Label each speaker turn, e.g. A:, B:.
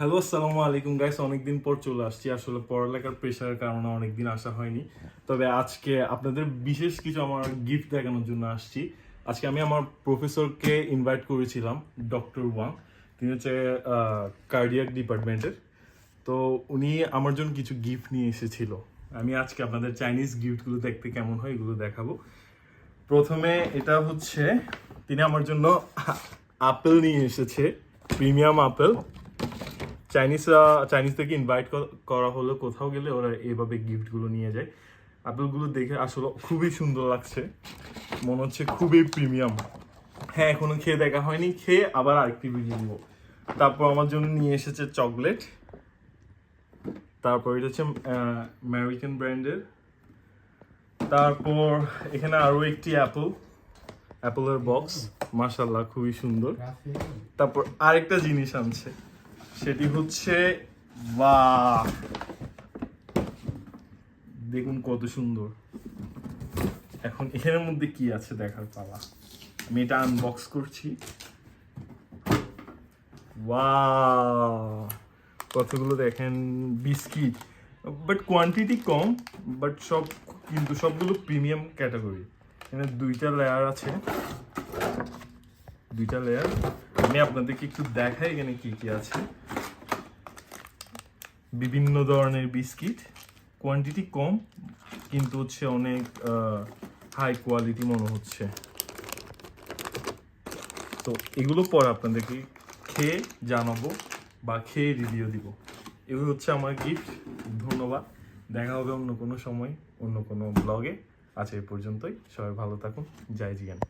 A: Hello আসসালামু আলাইকুম guys অনেকদিন পর চলে আসছি। আসলে পড়ালেখার প্রেশারের কারণে অনেকদিন আসা হয়নি। তবে আজকে আপনাদের বিশেষ কিছু আমার গিফট দেখানোর জন্য আসছি। আজকে আমি আমার প্রফেসরকে ইনভাইট করেছিলাম ডক্টর ওয়াং তিনি হচ্ছে কার্ডিয়াক ডিপার্টমেন্টের তো উনি আমার জন্য কিছু গিফট নিয়ে এসেছিল। আমি আজকে আপনাদের চাইনিজ গিফটগুলো দেখতে কেমন হয় এগুলো দেখাবো। প্রথমে এটা হচ্ছে, তিনি আমার জন্য আপেল নিয়ে এসেছে প্রিমিয়াম আপেল। চাইনিজরা চাইনিজ থেকে ইনভাইট করা হলো। কোথাও গেলে ওরা এইভাবে গিফটগুলো নিয়ে যায়। আপেলগুলো দেখে আসলে খুবই সুন্দর লাগছে। মনে হচ্ছে খুবই প্রিমিয়াম হ্যাঁ এখনও খেয়ে দেখা হয়নি। খেয়ে আবার আরেকটি ভিডিও দিব তারপর আমার জন্য নিয়ে এসেছে চকলেট তারপর এটা হচ্ছে আমেরিকান ব্র্যান্ডের তারপর এখানে আরও একটি অ্যাপল অ্যাপলের বক্স মাশাল্লাহ খুবই সুন্দর। তারপর আরেকটা জিনিস আনছে। সেটি হচ্ছে, বাহ! দেখুন কত সুন্দর। এখন এখানের মধ্যে কি আছে দেখার পালা? আমি এটা আনবক্স করছি। কতগুলো দেখেন? বিস্কিট। বাট কোয়ান্টিটি কম বাট সব কিন্তু সবগুলো প্রিমিয়াম ক্যাটাগরি এখানে দুইটা লেয়ার আছে। দুইটা লেয়ার আমি আপনাদেরকে একটু দেখাই এখানে কি কি আছে। বিভিন্ন ধরনের বিস্কিট। কোয়ান্টিটি কম, কিন্তু হচ্ছে অনেক হাই কোয়ালিটি মনে হচ্ছে। তো এগুলো পর আপনাদেরকে খেয়ে জানাব বা খেয়ে রিভিউ দিব। এগুলো হচ্ছে আমার গিফট ধন্যবাদ। দেখা হবে অন্য কোনো সময়, অন্য কোনো ব্লগে আজ এই পর্যন্তই। সবাই ভালো থাকুন। জয় জিয়ান।